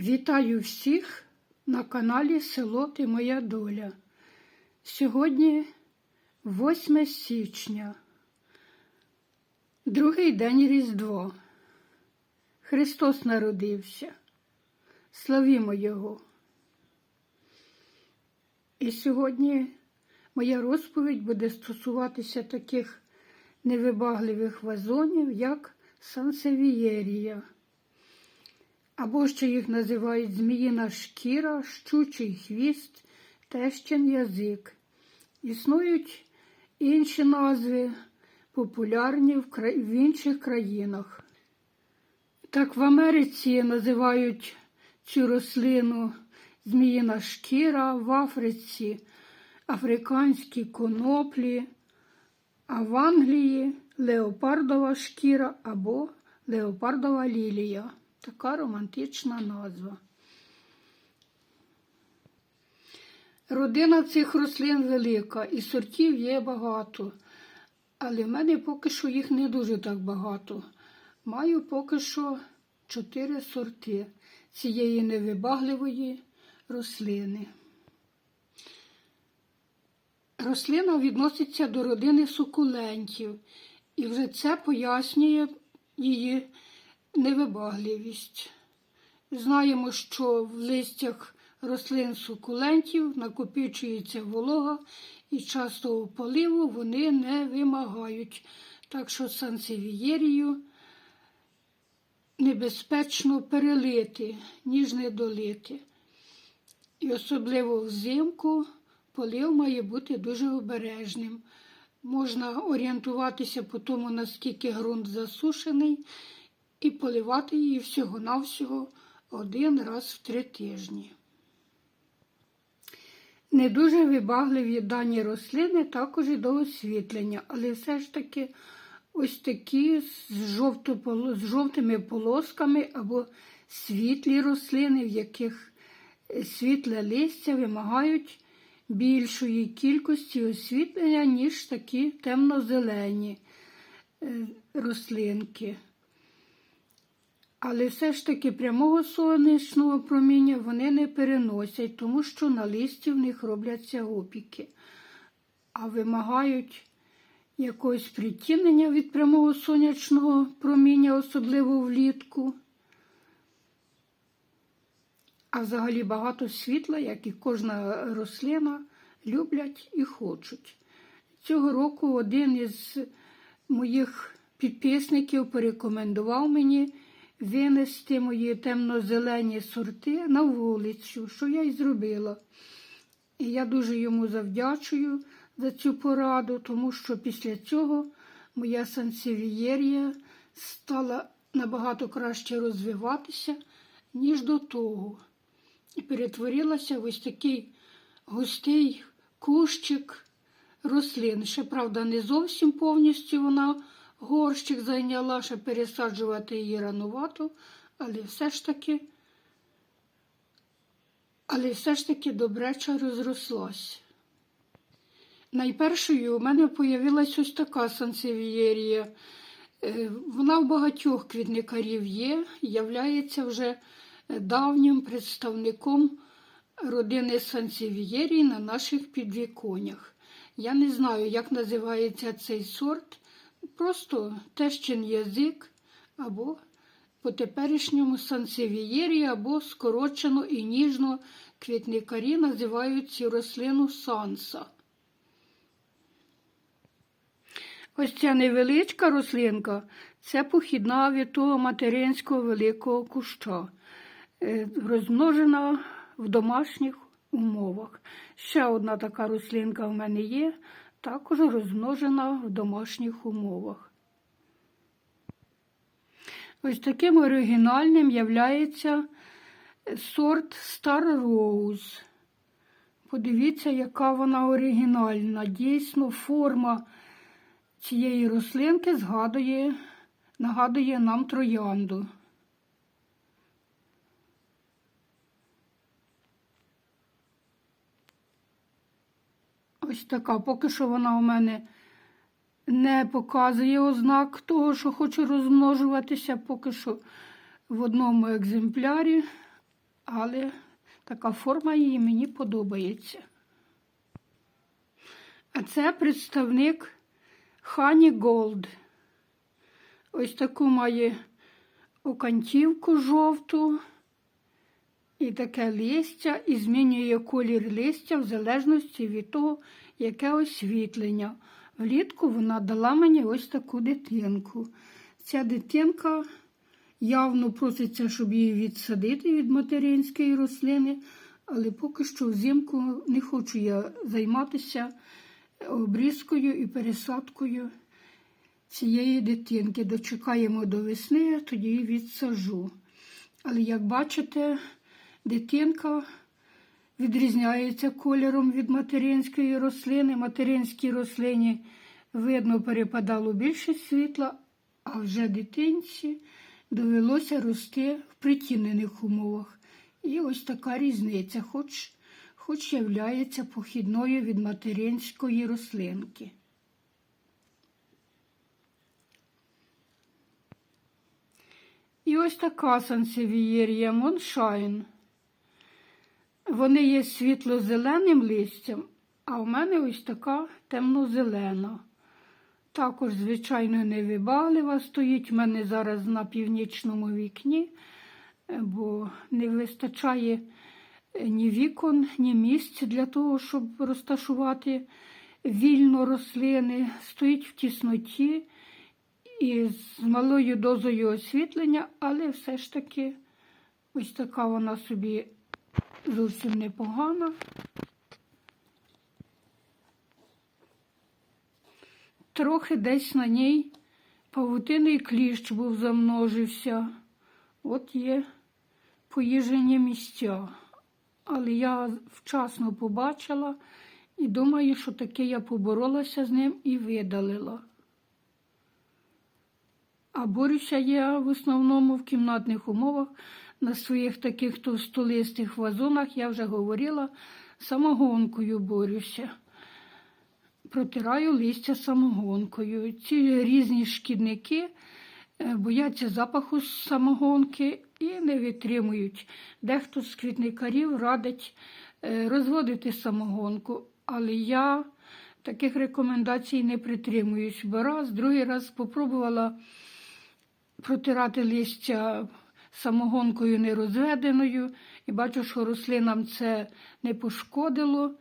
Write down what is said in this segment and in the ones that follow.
Вітаю всіх на каналі Село Ти Моя Доля. Сьогодні 8 січня, другий день Різдва. Христос народився. Славімо Його. І сьогодні моя розповідь буде стосуватися таких невибагливих вазонів, як сансевієрія або ще їх називають зміїна шкіра, щучий хвіст, тещин язик. Існують інші назви, популярні в, інших країнах. Так в Америці називають цю рослину зміїна шкіра, в Африці африканські коноплі, а в Англії леопардова шкіра або леопардова лілія. Така романтична назва. Родина цих рослин велика і сортів є багато, але в мене поки що їх не дуже так багато. Маю поки що чотири сорти цієї невибагливої рослини. Рослина відноситься до родини сукулентів, і вже це пояснює її невибагливість. Знаємо, що в листях рослин сукулентів накопичується волога і частого поливу вони не вимагають. Так що сансевієрію небезпечно перелити, ніж не долити. І особливо взимку полив має бути дуже обережним. Можна орієнтуватися по тому, наскільки ґрунт засушений і поливати її всього-навсього один раз в три тижні. Не дуже вибагливі дані рослини також і до освітлення, але все ж таки ось такі з, жовто, з жовтими полосками або світлі рослини, в яких світле листя вимагають більшої кількості освітлення, ніж такі темно-зелені е, рослинки. Але все ж таки прямого сонячного проміння вони не переносять, тому що на листі в них робляться опіки, а вимагають якогось притінення від прямого сонячного проміння, особливо влітку. А взагалі багато світла, як і кожна рослина, люблять і хочуть. Цього року один із моїх підписників порекомендував мені винести мої темно-зелені сорти на вулицю, що я й зробила. І я дуже йому завдячую за цю пораду, тому що після цього моя сансевієрія стала набагато краще розвиватися, ніж до того. І перетворилася в ось такий густий кущик рослин. Ще, правда, не зовсім повністю вона горщик зайняла, щоб пересаджувати її ранувато, але все ж таки, але все ж таки добреча розрослась. Найпершою у мене з'явилась ось така сансевієрія. Е, вона в багатьох квітникарів є, являється вже давнім представником родини сансевієрії на наших підвіконнях. Я не знаю, як називається цей сорт, просто тещин язик або по теперішньому сансевієрі, або скорочено і ніжно квітникарі називають цю рослину санса. Ось ця невеличка рослинка це похідна від того материнського великого куща, е, розмножена в домашніх умовах. Ще одна така рослинка в мене є, також розмножена в домашніх умовах. Ось таким оригінальним являється сорт Star Rose. Подивіться, яка вона оригінальна. Дійсно, форма цієї рослинки згадує, нагадує нам троянду. Ось така. Поки що вона у мене не показує ознак того, що хоче розмножуватися, поки що в одному екземплярі але така форма її мені подобається. А це представник Хані Голд. Ось таку має окантівку жовту і таке листя, і змінює колір листя в залежності від того, яке освітлення. Влітку вона дала мені ось таку дитинку. Ця дитинка явно проситься, щоб її відсадити від материнської рослини, але поки що взимку не хочу я займатися обрізкою і пересадкою цієї дитинки. Дочекаємо до весни, тоді її відсажу. Але як бачите, дитинка відрізняється кольором від материнської рослини. Материнській рослині, видно, перепадало більше світла, а вже дитинці довелося рости в притінених умовах. І ось така різниця, хоч, хоч являється похідною від материнської рослинки. І ось така сансевієрія Моншайн. Вони є світло-зеленим листям, а в мене ось така темно-зелена. Також, звичайно, невибаглива стоїть в мене зараз на північному вікні, бо не вистачає ні вікон, ні місць для того, щоб розташувати вільно рослини. Стоїть в тісноті і з малою дозою освітлення, але все ж таки ось така вона собі зовсім непогана. Трохи десь на ній павутиний кліщ був замножився. От є поїжені місця. Але я вчасно побачила і думаю, що таки я поборолася з ним і видалила. А борюся я в основному в кімнатних умовах на своїх таких товстолистих вазонах, я вже говорила, самогонкою борюся. Протираю листя самогонкою. Ці різні шкідники е, бояться запаху самогонки і не витримують. Дехто з квітникарів радить е, розводити самогонку, але я таких рекомендацій не притримуюсь. Бо раз, другий раз спробувала протирати листя самогонкою нерозведеною, і бачу, що рослинам це не пошкодило.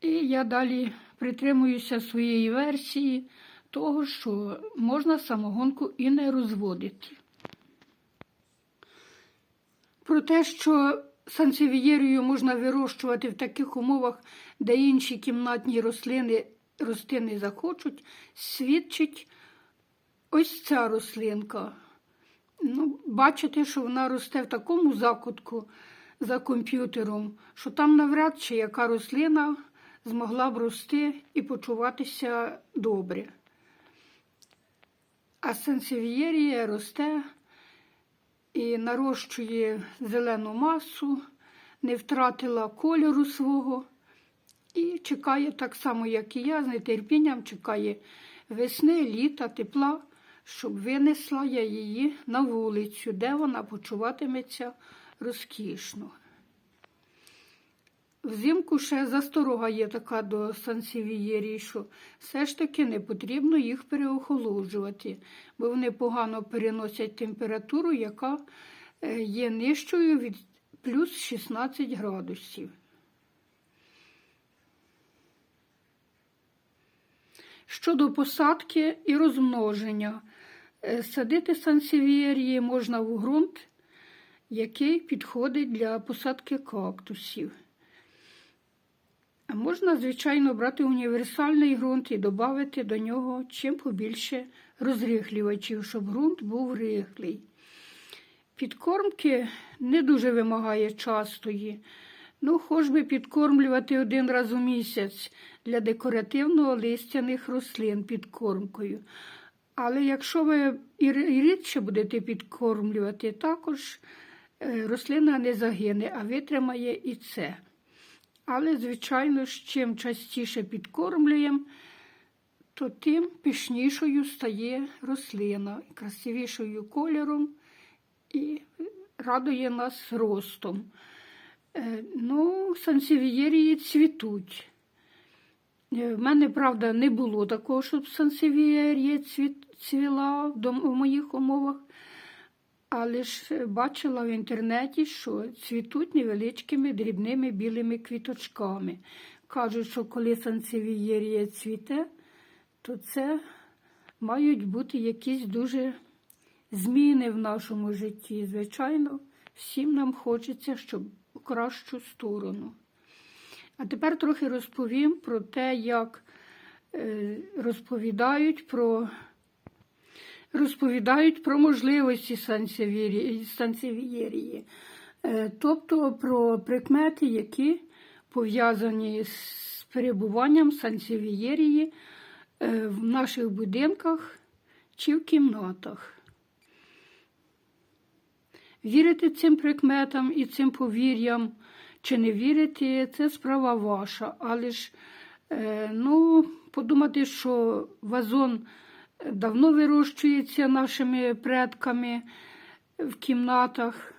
І я далі притримуюся своєї версії того, що можна самогонку і не розводити. Про те, що сансевієрію можна вирощувати в таких умовах, де інші кімнатні рослини рости не захочуть, свідчить ось ця рослинка. Ну, Бачите, що вона росте в такому закутку за комп'ютером, що там навряд чи яка рослина змогла б рости і почуватися добре. А сенсевієрія росте і нарощує зелену масу, не втратила кольору свого і чекає так само, як і я, з нетерпінням чекає весни, літа, тепла, щоб винесла я її на вулицю, де вона почуватиметься розкішно. Взимку ще засторога є така до сансівієрій, що все ж таки не потрібно їх переохолоджувати, бо вони погано переносять температуру, яка е, є нижчою від плюс 16 градусів. Щодо посадки і розмноження, е, садити сансівієрії можна в ґрунт, який підходить для посадки кактусів. А можна, звичайно, брати універсальний ґрунт і додати до нього чим побільше розрихлювачів, щоб ґрунт був рихлий. Підкормки не дуже вимагає частої. Ну, хоч би підкормлювати один раз у місяць для декоративного листяних рослин підкормкою. Але якщо ви і рідше будете підкормлювати, також е, рослина не загине, а витримає і це. Але, звичайно, чим частіше підкормлюємо, то тим пишнішою стає рослина, красивішою кольором і радує нас ростом. Е, Ну, сансевієрії цвітуть. Е, В мене, правда, не було такого, щоб сансевієрія цвіла в, моїх умовах, але ж е, бачила в інтернеті, що цвітуть невеличкими дрібними білими квіточками. Кажуть, що коли сансевієрія цвіте, то це мають бути якісь дуже зміни в нашому житті. Звичайно, всім нам хочеться, щоб у кращу сторону. А тепер трохи розповім про те, як е, розповідають про, розповідають про можливості сансевієрії, Е, тобто про прикмети, які пов'язані з перебуванням сансевієрії е, в наших будинках чи в кімнатах. Вірити цим прикметам і цим повір'ям чи не вірити, це справа ваша. Але ж е, ну, подумати, що вазон давно вирощується нашими предками в кімнатах,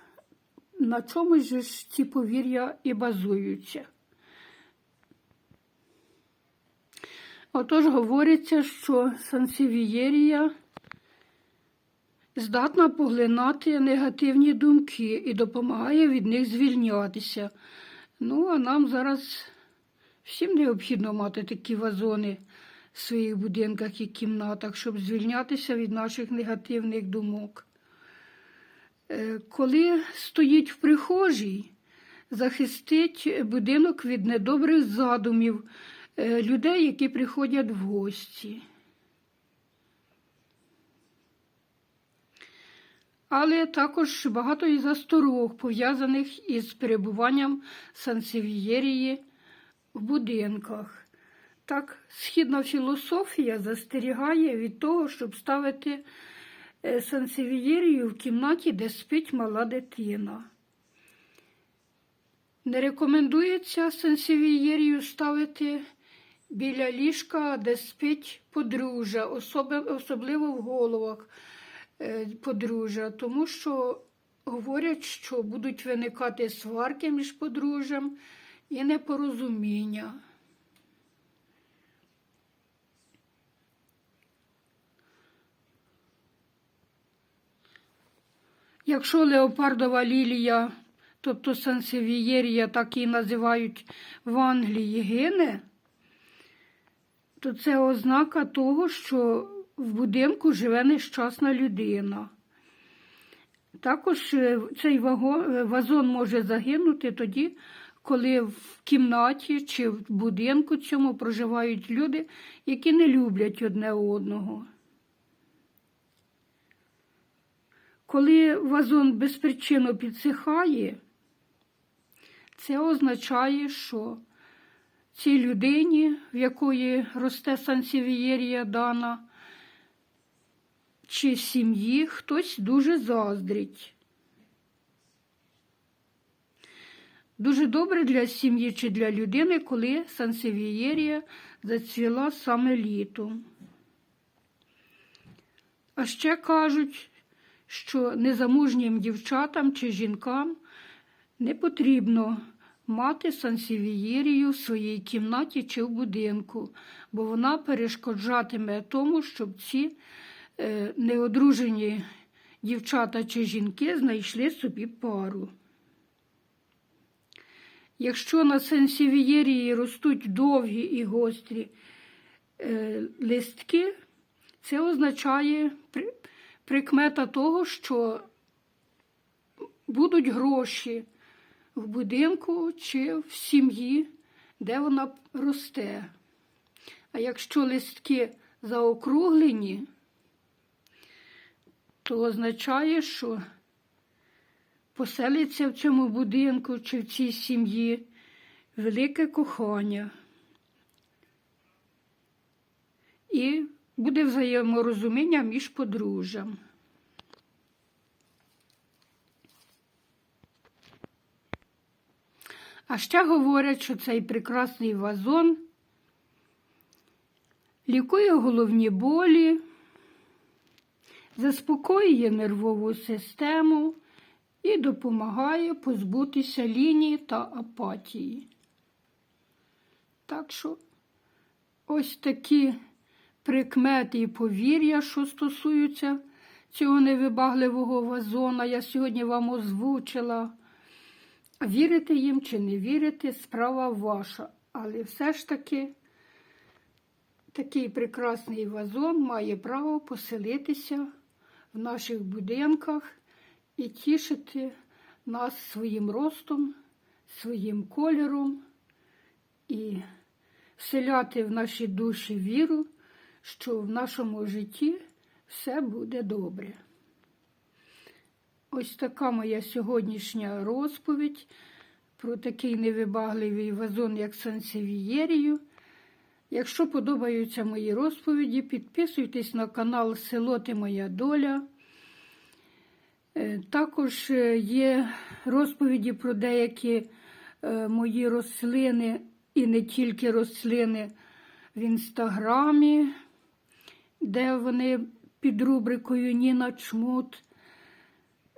на чомусь же ж ці повір'я і базуються. Отож говориться, що сансевієрія здатна поглинати негативні думки і допомагає від них звільнятися. Ну, а нам зараз всім необхідно мати такі вазони в своїх будинках і кімнатах, щоб звільнятися від наших негативних думок. Е, Коли стоїть в прихожій, захистить будинок від недобрих задумів е, людей, які приходять в гості. Але також багато і засторог, пов'язаних із перебуванням сансевієрії в будинках. Так, східна філософія застерігає від того, щоб ставити е, сансевієрію в кімнаті, де спить мала дитина. Не рекомендується сансевієрію ставити біля ліжка, де спить подружжя, особливо в головах подружжя, тому що говорять, що будуть виникати сварки між подружжям і непорозуміння. Якщо леопардова лілія, тобто сансевієрія, так і називають в Англії, гине, то це ознака того, що в будинку живе нещасна людина. Також е, цей е, вазон може загинути тоді, коли в кімнаті чи в будинку цьому проживають люди, які не люблять одне одного. Коли вазон безпричинно підсихає, це означає, що цій людині, в якої росте сансівієрія дана, чи сім'ї хтось дуже заздрить. Дуже добре для сім'ї чи для людини, коли сансевієрія зацвіла саме літом. А ще кажуть, що незамужнім дівчатам чи жінкам не потрібно мати сансевієрію в своїй кімнаті чи в будинку, бо вона перешкоджатиме тому, щоб ці неодружені дівчата чи жінки знайшли собі пару. Якщо на сенсівієрії ростуть довгі і гострі е, листки, це означає при- прикмета того, що будуть гроші в будинку чи в сім'ї, де вона росте. А якщо листки заокруглені, то означає, що поселиться в цьому будинку чи в цій сім'ї велике кохання. І буде взаєморозуміння між подружжям. А ще говорять, що цей прекрасний вазон лікує головні болі, заспокоює нервову систему і допомагає позбутися лінії та апатії. Так що ось такі прикмети і повір'я, що стосуються цього невибагливого вазона, я сьогодні вам озвучила. Вірите їм чи не вірите, справа ваша. Але все ж таки такий прекрасний вазон має право поселитися в наших будинках і тішити нас своїм ростом, своїм кольором і вселяти в наші душі віру, що в нашому житті все буде добре. Ось така моя сьогоднішня розповідь про такий невибагливий вазон, як сансевієрію. Якщо подобаються мої розповіді, підписуйтесь на канал Село Ти Моя Доля. Е, Також е, є розповіді про деякі е, мої рослини і не тільки рослини в інстаграмі, де вони під рубрикою Ніна Чмут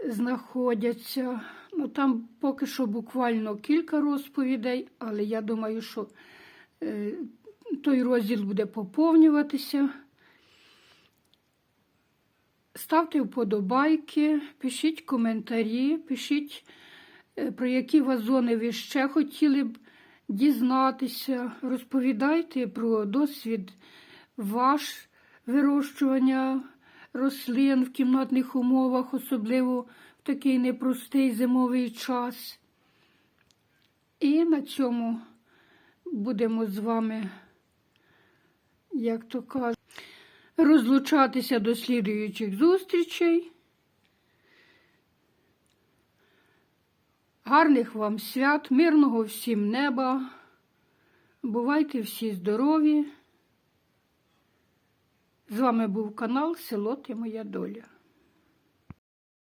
знаходяться. Ну, там поки що буквально кілька розповідей, але я думаю, що той розділ буде поповнюватися. Ставте вподобайки, пишіть коментарі, пишіть, е, про які вазони ви ще хотіли б дізнатися. Розповідайте про досвід ваш вирощування рослин в кімнатних умовах, особливо в такий непростий зимовий час. І на цьому будемо з вами, як то кажуть, розлучатися до слідуючих зустрічей. Гарних вам свят, мирного всім неба. Бувайте всі здорові. З вами був канал Село Ти Моя Доля.